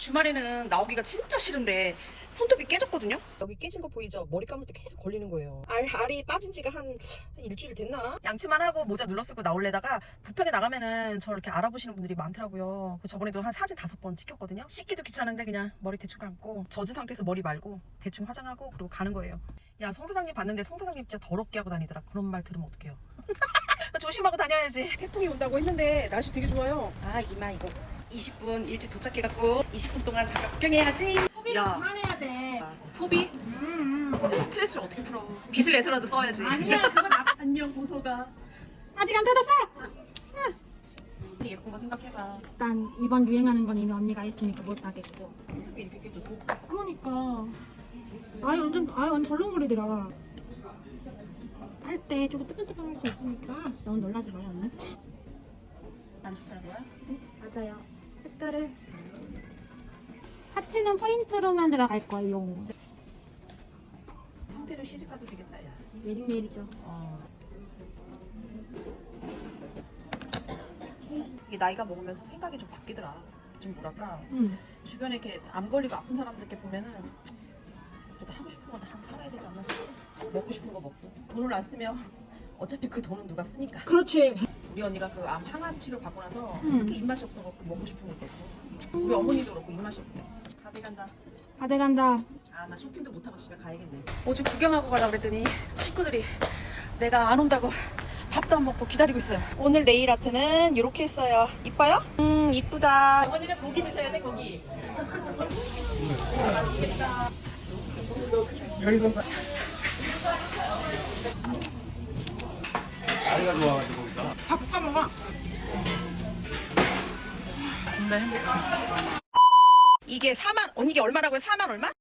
주말에는 나오기가 진짜 싫은데 손톱이 깨졌거든요. 여기 깨진 거 보이죠? 머리 감을 때 계속 걸리는 거예요. 알, 알이 빠진 지가 한 일주일 됐나? 양치만 하고 모자 눌러 쓰고 나올래다가 부평에 나가면은 저 이렇게 알아보시는 분들이 많더라고요. 그 저번에도 한 사진 다섯 번 찍혔거든요. 씻기도 귀찮은데 그냥 머리 대충 감고 젖은 상태에서 머리 말고 대충 화장하고 그리고 가는 거예요. 야, 송 사장님 봤는데 송 사장님 진짜 더럽게 하고 다니더라. 그런 말 들으면 어떡해요. 조심하고 다녀야지. 태풍이 온다고 했는데 날씨 되게 좋아요. 아, 이마 이거. 20분 일찍 도착해갖고 20분 동안 잠깐 구경해야지. 소비를 야. 그만해야 돼. 아, 소비? 음, 음. 스트레스를 어떻게 풀어? 빚을 내서라도 써야지. 아니야, 그거 나 안녕 고소가. 아직 안 닫았어. 예쁜 거 생각해봐. 일단 이번 유행하는 건 이미 언니가 했으니까 못 하겠고. 왜 이렇게 깨져? 그러니까 아예 완전 아예 완전 덜렁거리더라. 할때 조금 뜨끈뜨끈할 수 있으니까 너무 놀라지 마요 언니. 안 좋다는 거야? 맞아요. 색깔을 파츠는 포인트로만 들어갈 거예요. 상태로 시집 가도 되겠다 야. 내리내리죠. 어. 이게 나이가 먹으면서 생각이 좀 바뀌더라. 좀 뭐랄까 응. 주변에 이렇게 암 걸리고 아픈 사람들 이렇게 보면은 그래도 하고 싶은 건 다 하고 살아야 되지 않나 싶어. 먹고 싶은 거 먹고 돈을 안 쓰면 어차피 그 돈은 누가 쓰니까. 그렇지. 우리 언니가 그 암 항암 치료 받고 나서 음. 그렇게 입맛이 없어갖고 먹고 싶은 것도 없고 우리 어머니도 그렇고 입맛이 없대. 다 돼간다. 다 돼간다. 아 나 쇼핑도 못하고 집에 가야겠네 뭐좀 구경하고 가자 그랬더니 식구들이 내가 안 온다고 밥도 안 먹고 기다리고 있어요 오늘 네일 아트는 이렇게 했어요 이뻐요? 음 이쁘다 어머니는 고기 드셔야 돼 고기 다리가 좋아가지고 볶아 먹어 존나 행복해 이게 4만 언니 이게 얼마라고요? 4만 얼마?